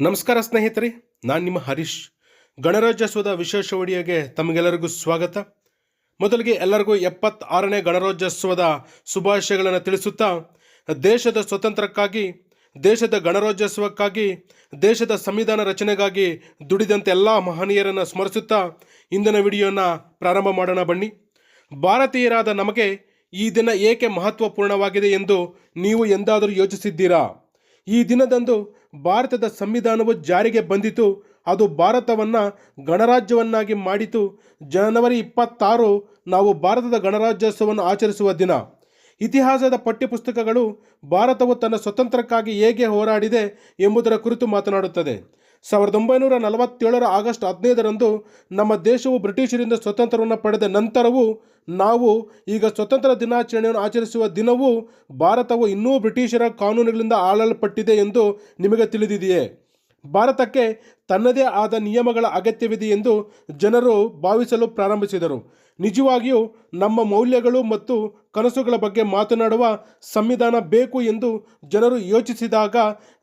ನಮಸ್ಕಾರ ಸ್ನೇಹಿತರೆ, ನಾನು ನಿಮ್ಮ ಹರೀಶ್. ಗಣರಾಜ್ಯೋತ್ಸವದ ವಿಶೇಷ ವಿಡಿಯೋಗೆ ತಮಗೆಲ್ಲರಿಗೂ ಸ್ವಾಗತ. ಮೊದಲಿಗೆ ಎಲ್ಲರಿಗೂ ಎಪ್ಪತ್ತಾರನೇ ಗಣರಾಜ್ಯೋತ್ಸವದ ಶುಭಾಶಯಗಳನ್ನು ತಿಳಿಸುತ್ತಾ, ದೇಶದ ಸ್ವತಂತ್ರಕ್ಕಾಗಿ ದೇಶದ ಗಣರಾಜ್ಯೋತ್ಸವಕ್ಕಾಗಿ, ದೇಶದ ಸಂವಿಧಾನ ರಚನೆಗಾಗಿ ದುಡಿದಂತೆ ಎಲ್ಲ ಮಹನೀಯರನ್ನು ಸ್ಮರಿಸುತ್ತಾ ಇಂದಿನ ವಿಡಿಯೋನ ಪ್ರಾರಂಭ ಮಾಡೋಣ ಬನ್ನಿ. ಭಾರತೀಯರಾದ ನಮಗೆ ಈ ದಿನ ಏಕೆ ಮಹತ್ವಪೂರ್ಣವಾಗಿದೆ ಎಂದು ನೀವು ಎಂದಾದರೂ ಯೋಚಿಸಿದ್ದೀರಾ? ಈ ದಿನದಂದು ಭಾರತದ ಸಂವಿಧಾನವು ಜಾರಿಗೆ ಬಂದಿತು. ಅದು ಭಾರತವನ್ನು ಗಣರಾಜ್ಯವನ್ನಾಗಿ ಮಾಡಿತು. ಜನವರಿ ಇಪ್ಪತ್ತಾರು ನಾವು ಭಾರತದ ಗಣರಾಜ್ಯೋತ್ಸವವನ್ನು ಆಚರಿಸುವ ದಿನ. ಇತಿಹಾಸದ ಪಠ್ಯಪುಸ್ತಕಗಳು ಭಾರತವು ತನ್ನ ಸ್ವತಂತ್ರಕ್ಕಾಗಿ ಹೇಗೆ ಹೋರಾಡಿದೆ ಎಂಬುದರ ಕುರಿತು ಮಾತನಾಡುತ್ತದೆ. ಸಾವಿರದ ಒಂಬೈನೂರ ನಲವತ್ತೇಳರ ಆಗಸ್ಟ್ ಹದಿನೈದರಂದು ನಮ್ಮ ದೇಶವು ಬ್ರಿಟಿಷರಿಂದ ಸ್ವತಂತ್ರವನ್ನು ಪಡೆದ ನಂತರವೂ ನಾವು ಈಗ ಸ್ವತಂತ್ರ ದಿನಾಚರಣೆಯನ್ನು ಆಚರಿಸುವ ದಿನವೂ ಭಾರತವು ಇನ್ನೂ ಬ್ರಿಟಿಷರ ಕಾನೂನುಗಳಿಂದ ಆಳಲ್ಪಟ್ಟಿದೆ ಎಂದು ನಿಮಗೆ ತಿಳಿದಿದೆಯೇ? ಭಾರತಕ್ಕೆ ತನ್ನದೇ ಆದ ನಿಯಮಗಳ ಅಗತ್ಯವಿದೆ ಎಂದು ಜನರು ಭಾವಿಸಲು ಪ್ರಾರಂಭಿಸಿದರು. ನಿಜವಾಗಿಯೂ ನಮ್ಮ ಮೌಲ್ಯಗಳು ಮತ್ತು ಕನಸುಗಳ ಬಗ್ಗೆ ಮಾತನಾಡುವ ಸಂವಿಧಾನ ಬೇಕು ಎಂದು ಜನರು ಯೋಚಿಸಿದಾಗ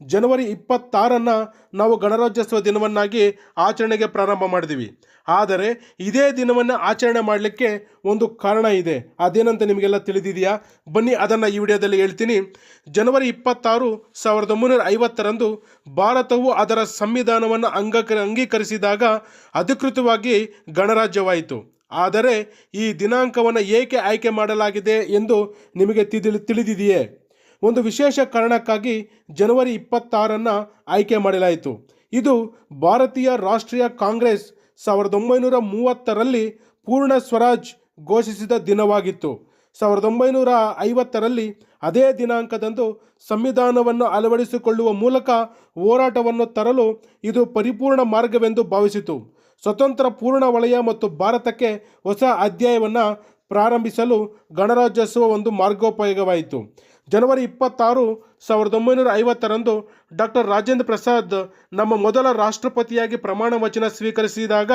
ಜನವರಿ ಇಪ್ಪತ್ತಾರನ್ನು ನಾವು ಗಣರಾಜ್ಯೋತ್ಸವ ದಿನವನ್ನಾಗಿ ಆಚರಣೆಗೆ ಪ್ರಾರಂಭ ಮಾಡಿದ್ವಿ. ಆದರೆ ಇದೇ ದಿನವನ್ನು ಆಚರಣೆ ಮಾಡಲಿಕ್ಕೆ ಒಂದು ಕಾರಣ ಇದೆ. ಅದೇನಂತ ನಿಮಗೆಲ್ಲ ತಿಳಿದಿದೆಯಾ? ಬನ್ನಿ ಅದನ್ನು ಈ ವಿಡಿಯೋದಲ್ಲಿ ಹೇಳ್ತೀನಿ. ಜನವರಿ ಇಪ್ಪತ್ತಾರು ಸಾವಿರದ ಒಂಬೈನೂರ ಐವತ್ತರಂದು ಭಾರತವು ಅದರ ಸಂವಿಧಾನವನ್ನು ಅಂಗ ಅಂಗೀಕರಿಸಿದಾಗ ಅಧಿಕೃತವಾಗಿ ಗಣರಾಜ್ಯವಾಯಿತು. ಆದರೆ ಈ ದಿನಾಂಕವನ್ನು ಏಕೆ ಆಯ್ಕೆ ಮಾಡಲಾಗಿದೆ ಎಂದು ನಿಮಗೆ ತಿಳಿ ತಿಳಿದಿದೆಯೇ? ಒಂದು ವಿಶೇಷ ಕಾರಣಕ್ಕಾಗಿ ಜನವರಿ ಇಪ್ಪತ್ತಾರನ್ನು ಆಯ್ಕೆ ಮಾಡಲಾಯಿತು. ಇದು ಭಾರತೀಯ ರಾಷ್ಟ್ರೀಯ ಕಾಂಗ್ರೆಸ್ ಸಾವಿರದ ಒಂಬೈನೂರ ಮೂವತ್ತರಲ್ಲಿ ಪೂರ್ಣ ಸ್ವರಾಜ್ ಘೋಷಿಸಿದ ದಿನವಾಗಿತ್ತು. ಸಾವಿರದ ಒಂಬೈನೂರ ಐವತ್ತರಲ್ಲಿ ಅದೇ ದಿನಾಂಕದಂದು ಸಂವಿಧಾನವನ್ನು ಅಳವಡಿಸಿಕೊಳ್ಳುವ ಮೂಲಕ ಹೋರಾಟವನ್ನು ತರಲು ಇದು ಪರಿಪೂರ್ಣ ಮಾರ್ಗವೆಂದು ಭಾವಿಸಿತು. ಸ್ವತಂತ್ರ ಪೂರ್ಣ ವಲಯ ಮತ್ತು ಭಾರತಕ್ಕೆ ಹೊಸ ಅಧ್ಯಾಯವನ್ನು ಪ್ರಾರಂಭಿಸಲು ಗಣರಾಜ್ಯೋತ್ಸವ ಒಂದು ಮಾರ್ಗೋಪಯೋಗವಾಯಿತು. ಜನವರಿ ಇಪ್ಪತ್ತಾರು, ಸಾವಿರದ ಒಂಬೈನೂರ ಐವತ್ತರಂದು ಡಾಕ್ಟರ್ ರಾಜೇಂದ್ರ ಪ್ರಸಾದ್ ನಮ್ಮ ಮೊದಲ ರಾಷ್ಟ್ರಪತಿಯಾಗಿ ಪ್ರಮಾಣ ವಚನ ಸ್ವೀಕರಿಸಿದಾಗ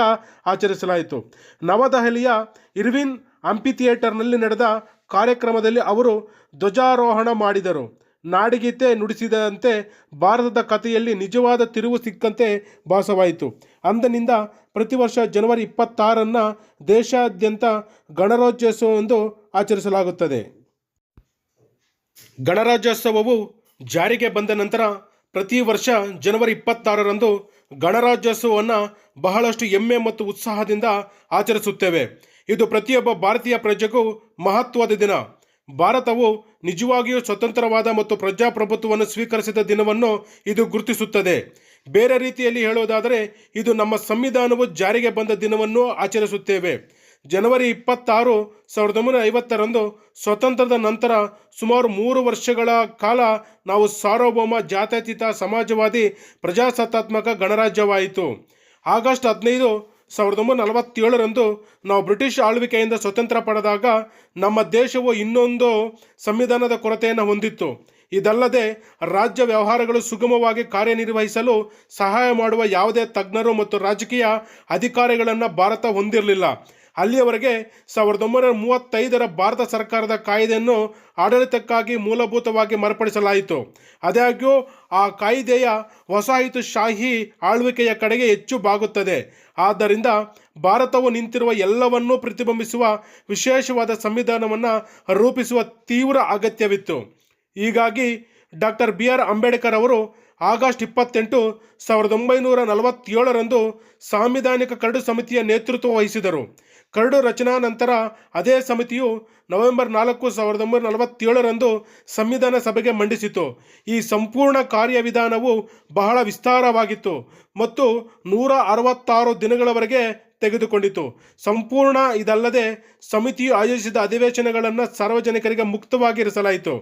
ಆಚರಿಸಲಾಯಿತು. ನವದೆಹಲಿಯ ಇರ್ವಿನ್ ಅಂಪಿಥಿಯೇಟರ್ನಲ್ಲಿ ನಡೆದ ಕಾರ್ಯಕ್ರಮದಲ್ಲಿ ಅವರು ಧ್ವಜಾರೋಹಣ ಮಾಡಿದರು. ನಾಡಿಗೀತೆ ನುಡಿಸಿದಂತೆ ಭಾರತದ ಕಥೆಯಲ್ಲಿ ನಿಜವಾದ ತಿರುವು ಸಿಕ್ಕಂತೆ ಭಾಸವಾಯಿತು. ಅಂದಿನಿಂದ ಪ್ರತಿ ವರ್ಷ ಜನವರಿ ಇಪ್ಪತ್ತಾರನ್ನು ದೇಶಾದ್ಯಂತ ಗಣರಾಜ್ಯೋತ್ಸವವೆಂದು ಆಚರಿಸಲಾಗುತ್ತದೆ. ಗಣರಾಜ್ಯೋತ್ಸವವು ಜಾರಿಗೆ ಬಂದ ನಂತರ ಪ್ರತಿ ವರ್ಷ ಜನವರಿ ಇಪ್ಪತ್ತಾರರಂದು ಗಣರಾಜ್ಯೋತ್ಸವವನ್ನು ಬಹಳಷ್ಟು ಹೆಮ್ಮೆ ಮತ್ತು ಉತ್ಸಾಹದಿಂದ ಆಚರಿಸುತ್ತೇವೆ. ಇದು ಪ್ರತಿಯೊಬ್ಬ ಭಾರತೀಯ ಪ್ರಜೆಗೂ ಮಹತ್ವದ ದಿನ. ಭಾರತವು ನಿಜವಾಗಿಯೂ ಸ್ವತಂತ್ರವಾದ ಮತ್ತು ಪ್ರಜಾಪ್ರಭುತ್ವವನ್ನು ಸ್ವೀಕರಿಸಿದ ದಿನವನ್ನು ಇದು ಗುರುತಿಸುತ್ತದೆ. ಬೇರೆ ರೀತಿಯಲ್ಲಿ ಹೇಳುವುದಾದರೆ, ಇದು ನಮ್ಮ ಸಂವಿಧಾನವು ಜಾರಿಗೆ ಬಂದ ದಿನವನ್ನು ಆಚರಿಸುತ್ತೇವೆ. ಜನವರಿ ಇಪ್ಪತ್ತಾರು, ಸಾವಿರದ ಒಂಬೈನೂರ ಐವತ್ತರಂದು ಸ್ವತಂತ್ರದ ನಂತರ ಸುಮಾರು ಮೂರು ವರ್ಷಗಳ ಕಾಲ ನಾವು ಸಾರ್ವಭೌಮ, ಜಾತ್ಯತೀತ, ಸಮಾಜವಾದಿ, ಪ್ರಜಾಸತ್ತಾತ್ಮಕ ಗಣರಾಜ್ಯವಾಯಿತು. ಆಗಸ್ಟ್ ಹದಿನೈದು ಸಾವಿರದ ಒಂಬೈನೂರ ನಲವತ್ತೇಳರಂದು ನಾವು ಬ್ರಿಟಿಷ್ ಆಳ್ವಿಕೆಯಿಂದ ಸ್ವತಂತ್ರ ಪಡೆದಾಗ ನಮ್ಮ ದೇಶವು ಇನ್ನೊಂದು ಸಂವಿಧಾನದ ಕೊರತೆಯನ್ನು ಹೊಂದಿತ್ತು. ಇದಲ್ಲದೆ ರಾಜ್ಯ ವ್ಯವಹಾರಗಳು ಸುಗಮವಾಗಿ ಕಾರ್ಯನಿರ್ವಹಿಸಲು ಸಹಾಯ ಮಾಡುವ ಯಾವುದೇ ತಜ್ಞರು ಮತ್ತು ರಾಜಕೀಯ ಅಧಿಕಾರಿಗಳನ್ನು ಭಾರತ ಹೊಂದಿರಲಿಲ್ಲ. ಅಲ್ಲಿಯವರೆಗೆ ಸಾವಿರದ ಒಂಬೈನೂರ ಮೂವತ್ತೈದರ ಭಾರತ ಸರ್ಕಾರದ ಕಾಯ್ದೆಯನ್ನು ಆಡಳಿತಕ್ಕಾಗಿ ಮೂಲಭೂತವಾಗಿ ಮಾರ್ಪಡಿಸಲಾಯಿತು. ಆದಾಗ್ಯೂ ಆ ಕಾಯ್ದೆಯ ವಸಾಹತುಶಾಹಿ ಆಳ್ವಿಕೆಯ ಕಡೆಗೆ ಹೆಚ್ಚು ಬಾಗುತ್ತದೆ. ಆದ್ದರಿಂದ ಭಾರತವು ನಿಂತಿರುವ ಎಲ್ಲವನ್ನೂ ಪ್ರತಿಬಿಂಬಿಸುವ ವಿಶೇಷವಾದ ಸಂವಿಧಾನವನ್ನು ರೂಪಿಸುವ ತೀವ್ರ ಅಗತ್ಯವಿತ್ತು. ಹೀಗಾಗಿ ಡಾಕ್ಟರ್ ಬಿ ಆರ್ ಅಂಬೇಡ್ಕರ್ ಅವರು ಆಗಸ್ಟ್ ಇಪ್ಪತ್ತೆಂಟು ಸಾವಿರದ ಒಂಬೈನೂರ ನಲವತ್ತೇಳರಂದು ಸಾಂವಿಧಾನಿಕ ಕರಡು ಸಮಿತಿಯ ನೇತೃತ್ವ ವಹಿಸಿದರು. ಕರಡು ರಚನಾ ನಂತರ ಅದೇ ಸಮಿತಿಯು ನವೆಂಬರ್ ನಾಲ್ಕು ಸಾವಿರದ ಒಂಬೈನೂರ ನಲವತ್ತೇಳರಂದು ಸಂವಿಧಾನ ಸಭೆಗೆ ಮಂಡಿಸಿತು. ಈ ಸಂಪೂರ್ಣ ಕಾರ್ಯವಿಧಾನವು ಬಹಳ ವಿಸ್ತಾರವಾಗಿತ್ತು ಮತ್ತು ನೂರ ಅರವತ್ತಾರು ದಿನಗಳವರೆಗೆ ತೆಗೆದುಕೊಂಡಿತು. ಸಂಪೂರ್ಣ ಇದಲ್ಲದೆ ಸಮಿತಿಯು ಆಯೋಜಿಸಿದ ಅಧಿವೇಶನಗಳನ್ನು ಸಾರ್ವಜನಿಕರಿಗೆ ಮುಕ್ತವಾಗಿ ಇರಿಸಲಾಯಿತು.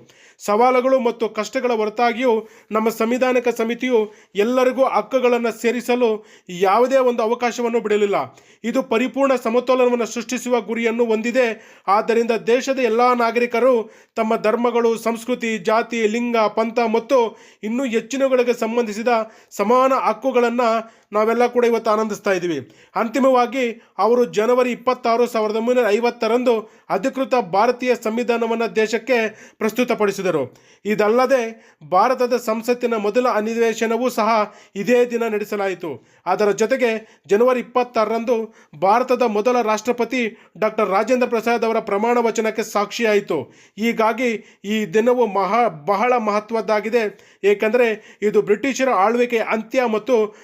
ಸವಾಲುಗಳು ಮತ್ತು ಕಷ್ಟಗಳ ಹೊರತಾಗಿಯೂ ನಮ್ಮ ಸಂವಿಧಾನಿಕ ಸಮಿತಿಯು ಎಲ್ಲರಿಗೂ ಹಕ್ಕುಗಳನ್ನು ಸೇರಿಸಲು ಯಾವುದೇ ಒಂದು ಅವಕಾಶವನ್ನು ಬಿಡಲಿಲ್ಲ. ಇದು ಪರಿಪೂರ್ಣ ಸಮತೋಲನವನ್ನು ಸೃಷ್ಟಿಸುವ ಗುರಿಯನ್ನು ಹೊಂದಿದೆ. ಆದ್ದರಿಂದ ದೇಶದ ಎಲ್ಲ ನಾಗರಿಕರು ತಮ್ಮ ಧರ್ಮಗಳು, ಸಂಸ್ಕೃತಿ, ಜಾತಿ, ಲಿಂಗ, ಪಂಥ ಮತ್ತು ಇನ್ನೂ ಹೆಚ್ಚಿನಗಳಿಗೆ ಸಂಬಂಧಿಸಿದ ಸಮಾನ ಹಕ್ಕುಗಳನ್ನು ನಾವೆಲ್ಲ ಕೂಡ ಇವತ್ತು ಆನಂದಿಸ್ತಾ ಇದ್ದೀವಿ. ಅಂತಿಮವಾಗಿ ಅವರು ಜನವರಿ ಇಪ್ಪತ್ತಾರು ಸಾವಿರದ ಒಂಬೈನೂರ ಐವತ್ತರಂದು ಅಧಿಕೃತ ಭಾರತೀಯ ಸಂವಿಧಾನವನ್ನು ದೇಶಕ್ಕೆ ಪ್ರಸ್ತುತಪಡಿಸಿದರು. ಇದಲ್ಲದೆ ಭಾರತದ ಸಂಸತ್ತಿನ ಮೊದಲ ಅಧಿವೇಶನವೂ ಸಹ ಇದೇ ದಿನ ನಡೆಸಲಾಯಿತು. ಅದರ ಜೊತೆಗೆ ಜನವರಿ ಇಪ್ಪತ್ತಾರರಂದು ಭಾರತದ ಮೊದಲ ರಾಷ್ಟ್ರಪತಿ ಡಾಕ್ಟರ್ ರಾಜೇಂದ್ರ ಪ್ರಸಾದ್ ಅವರ ಪ್ರಮಾಣ ವಚನಕ್ಕೆ ಸಾಕ್ಷಿಯಾಯಿತು. ಹೀಗಾಗಿ ಈ ದಿನವು ಮಹಾ, ಬಹಳ ಮಹತ್ವದ್ದಾಗಿದೆ. ಏಕೆಂದರೆ ಇದು ಬ್ರಿಟಿಷರ ಆಳ್ವಿಕೆಯ ಅಂತ್ಯ ಮತ್ತು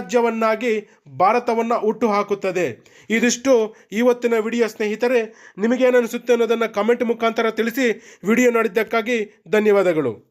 ಗಣರಾಜ್ಯವನ್ನಾಗಿ ಭಾರತವನ್ನು ಹುಟ್ಟುಹಾಕುತ್ತದೆ. ಇದಿಷ್ಟು ಇವತ್ತಿನ ವಿಡಿಯೋ ಸ್ನೇಹಿತರೆ. ನಿಮಗೇನನಿಸುತ್ತೆ ಅನ್ನೋದನ್ನು ಕಮೆಂಟ್ ಮುಖಾಂತರ ತಿಳಿಸಿ. ವಿಡಿಯೋ ನೋಡಿದ್ದಕ್ಕಾಗಿ ಧನ್ಯವಾದಗಳು.